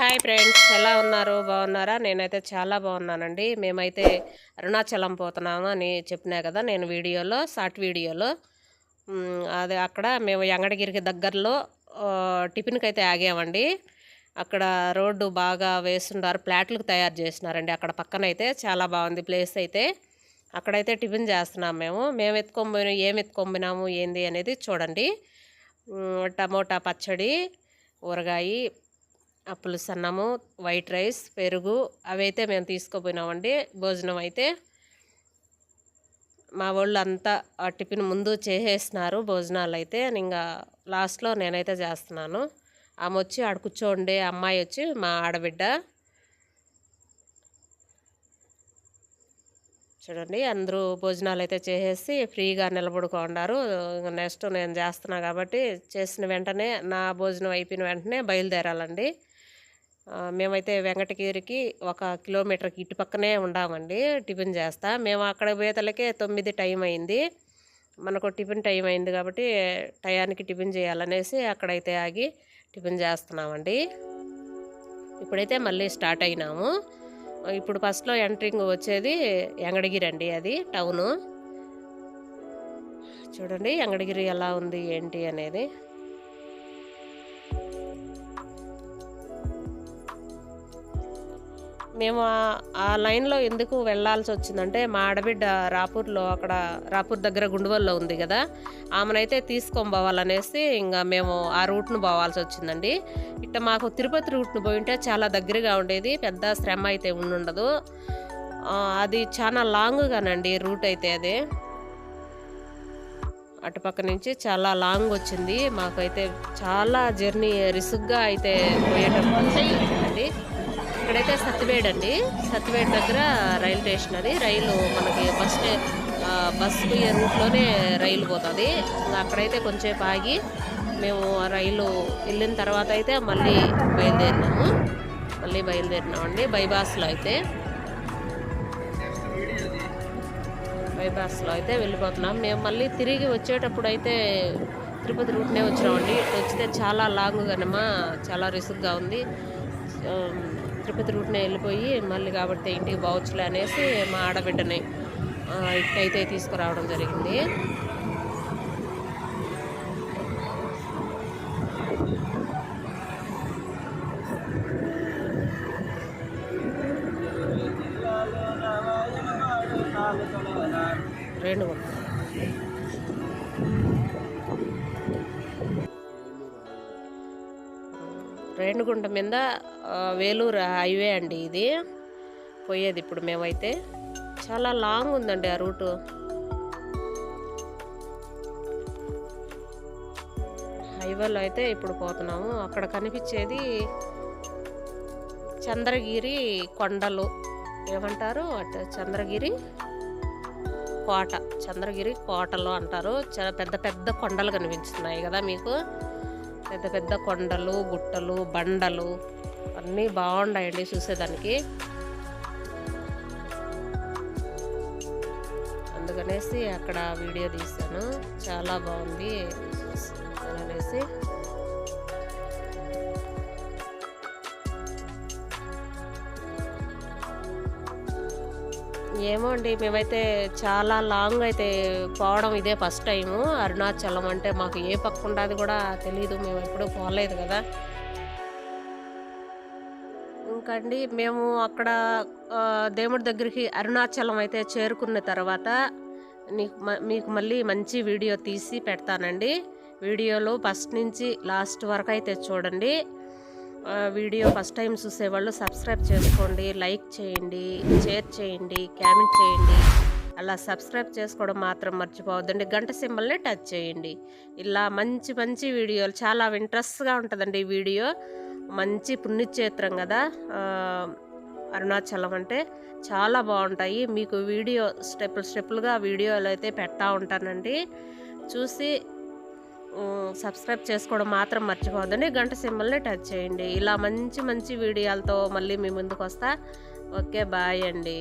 Hi friends ఎలా ఉన్నారు? బాగున్నారా? నేనైతే చాలా బాగున్నానండి. మేమైతే అరుణాచలం పోతున్నాము అని చెప్పినా కదా నేను వీడియోలో షార్ట్ వీడియోలో. అది అక్కడ మేము యంగడగిరికి దగ్గరలో టిఫిన్కి అయితే ఆగామండి. అక్కడ రోడ్డు బాగా వేస్తున్నారు ప్లాట్లకు తయారు చేసినారండి అక్కడ పక్కన అయితే చాలా బాగుంది ప్లేస్ అయితే. అక్కడైతే టిఫిన్ చేస్తున్నాం మేము. మేము ఎత్తుకొని ఏం ఎత్తుకొమ్మినాము ఏంది అనేది చూడండి. టమోటా పచ్చడి ఊరగాయ ఆ పులుసు వైట్ రైస్ పెరుగు అవైతే మేము తీసుకుపోయినామండి. భోజనం అయితే మా వాళ్ళు అంతా ఆ టిఫిన్ ముందు చేసేసినారు భోజనాలు అయితే ఇంకా లాస్ట్లో నేనైతే చేస్తున్నాను. ఆమె వచ్చి ఆడ కూర్చోండి అమ్మాయి వచ్చి మా ఆడబిడ్డ. చూడండి అందరూ భోజనాలు అయితే చేసేసి ఫ్రీగా నిలబడుకున్నారు నెక్స్ట్ నేను చేస్తున్నా కాబట్టి చేసిన వెంటనే నా భోజనం అయిపోయిన వెంటనే బయలుదేరాలండి. మేమైతే వెంకటగిరికి ఒక కిలోమీటర్కి ఇటు పక్కనే ఉండామండి టిఫిన్ చేస్తా. మేము అక్కడ పోయేతలకే తొమ్మిది టైం అయింది. మనకు టిఫిన్ టైం అయింది కాబట్టి టయానికి టిఫిన్ చేయాలనేసి అక్కడైతే ఆగి టిఫిన్ చేస్తున్నామండి. ఇప్పుడైతే మళ్ళీ స్టార్ట్ అయినాము. ఇప్పుడు ఫస్ట్లో ఎంట్రింగ్ వచ్చేది ఎంగడగిరి అండి అది టౌను. చూడండి ఎంగడగిరి ఎలా ఉంది ఏంటి అనేది. మేము ఆ- లైన్లో ఎందుకు వెళ్ళాల్సి వచ్చిందంటే మా ఆడబిడ్డ రాపూర్లో అక్కడ రాపూర్ దగ్గర గుండువల్లో ఉంది కదా ఆమెనైతే తీసుకొని పోవాలనేసి ఇంకా మేము ఆ రూట్ను పోవాల్సి వచ్చిందండి. ఇట్ట మాకు తిరుపతి రూట్ను పోయింటే చాలా దగ్గరగా ఉండేది పెద్ద శ్రమ అయితే ఉండుండదు. అది చాలా లాంగ్గానండి రూట్ అయితే అది. అటుపక్క నుంచి చాలా లాంగ్ వచ్చింది మాకైతే చాలా జర్నీ రిసుగ్గా అయితే పోయేటప్పుడు అండి ఇక్కడైతే సత్తివేడ్ అండి. సత్తివేడ్ దగ్గర రైలు స్టేషన్ అది. రైలు మనకి బస్ బస్సు బస్ పోయే రూట్లోనే రైలు పోతుంది. అక్కడైతే కొంచెంసేపు ఆగి మేము ఆ రైలు వెళ్ళిన తర్వాత అయితే మళ్ళీ బయలుదేరినాము. మళ్ళీ బయలుదేరినామండి. బైబాస్లో అయితే. బైపాస్లో అయితే వెళ్ళిపోతున్నాం. మేము మళ్ళీ తిరిగి వచ్చేటప్పుడు అయితే తిరుపతి రూట్నే వచ్చినామండి. ఇటు వచ్చితే చాలా లాంగ్ కనమా చాలా రిస్క్గా ఉంది. తిరుపతి రూట్నే వెళ్ళిపోయి మళ్ళీ కాబట్టి ఇంటికి బావచ్చులే అనేసి మా ఆడబిడ్డని ఇట్టయితే తీసుకురావడం జరిగింది. రేణుగుంట రేణుగుంట మీద వేలూరు హైవే అండి ఇది. పోయేది ఇప్పుడు మేమైతే. చాలా లాంగ్ ఉందండి ఆ రూటు. హైవేలో అయితే ఇప్పుడు పోతున్నాము. అక్కడ కనిపించేది చంద్రగిరి కొండలు. ఏమంటారు? అటు చంద్రగిరి కోట. చంద్రగిరి కోటలు అంటారు. చాలా పెద్ద పెద్ద కొండలు కనిపిస్తున్నాయి కదా మీకు. పెద్ద పెద్ద కొండలు గుట్టలు బండలు అన్నీ బాగుండాయండి చూసేదానికి. అందుకనేసి అక్కడ వీడియో తీశాను. చాలా బాగుంది. అనేసి ఏమో అండి మేమైతే చాలా లాంగ్ అయితే పోవడం ఇదే ఫస్ట్ టైము. అరుణాచలం అంటే మాకు ఏ పక్క ఉండదు కూడా తెలియదు మేము ఎప్పుడూ పోలేదు కదా. ఇంకండి మేము అక్కడ దేవుడి దగ్గరికి అరుణాచలం అయితే చేరుకున్న తర్వాత నీకు మీకు మళ్ళీ మంచి వీడియో తీసి పెడతానండి. వీడియోలో ఫస్ట్ నుంచి లాస్ట్ వరకు అయితే చూడండి. వీడియో ఫస్ట్ టైం చూసేవాళ్ళు సబ్స్క్రైబ్ చేసుకోండి లైక్ చేయండి షేర్ చేయండి కామెంట్ చేయండి. అలా సబ్స్క్రైబ్ చేసుకోవడం మాత్రం మర్చిపోవద్దండి. గంట సింబల్ని టచ్ చేయండి. ఇలా మంచి మంచి వీడియోలు చాలా ఇంట్రెస్ట్గా ఉంటుందండి ఈ వీడియో. మంచి పుణ్యక్షేత్రం కదా. అరుణాచలం అంటే చాలా బాగుంటాయి. మీకు వీడియో స్టెప్పులు స్టెప్పులుగా వీడియోలు అయితే పెడతా ఉంటానండి. చూసి సబ్స్క్రైబ్ చేసుకోవడం మాత్రం మర్చిపోవద్దండి. గంట సింబల్ని టచ్ చేయండి. ఇలా మంచి మంచి వీడియోలతో మళ్ళీ మీ ముందుకు వస్తా ఓకే బాయ్ అండి.